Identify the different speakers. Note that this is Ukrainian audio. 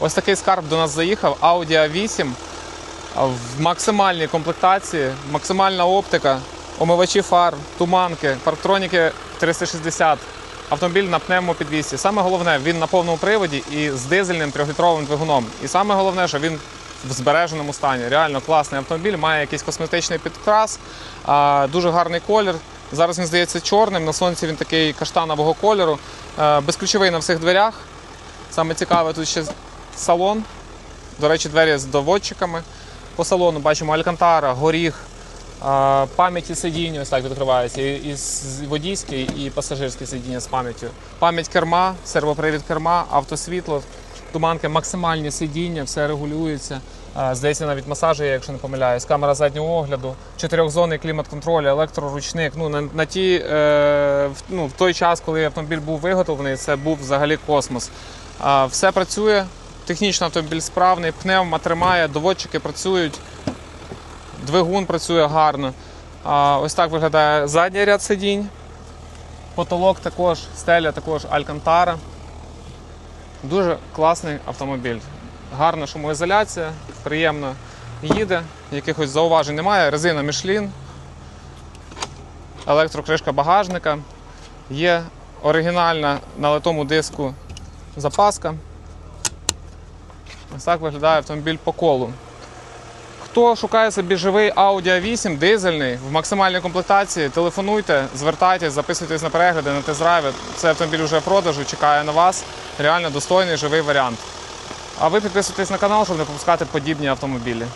Speaker 1: Ось такий скарб до нас заїхав Audi A8 в максимальній комплектації, максимальна оптика, омивачі фар, туманки, парктроніки 360. Автомобіль на пневмопідвісці. Саме головне, він на повному приводі і з дизельним трьохлітровим двигуном. І саме головне, що він в збереженому стані. Реально класний автомобіль, має якийсь косметичний підкрас, дуже гарний колір. Зараз він здається чорним, на сонці він такий каштанового кольору, Е, безключовий на всіх дверях. Саме цікаве тут ще салон. До речі, двері з доводчиками. По салону бачимо Алькантара, горіх, пам'яті сидіння, ось так відкривається. І, водійське, і пасажирське сидіння з пам'яттю. Пам'ять керма, сервопривід керма, автосвітло, туманки, максимальні сидіння, все регулюється. Здається, навіть масажі, якщо не помиляюсь, камера заднього огляду, чотирьохзонний клімат-контроль, електроручник. Ну, на, на ті, е, ну, в той час, коли автомобіль був виготовлений, це був взагалі космос. Все працює, технічно автомобіль справний, пневма тримає, доводчики працюють, двигун працює гарно. Ось так виглядає задній ряд сидінь. Потолок також, стеля також Алькантара. Дуже класний автомобіль. Гарна шумоізоляція, приємно їде, якихось зауважень немає. Резина Michelin, електрокришка багажника. Є оригінальна на литому диску запаска. Ось так виглядає автомобіль по колу. Хто шукає собі живий Audi A8 дизельний в максимальній комплектації, телефонуйте, звертайтесь, записуйтесь на перегляди на тест-драйви. Цей автомобіль вже в продажу, чекає на вас. Реально достойний живий варіант. А ви підписуйтесь на канал, щоб не пропускати подібні автомобілі.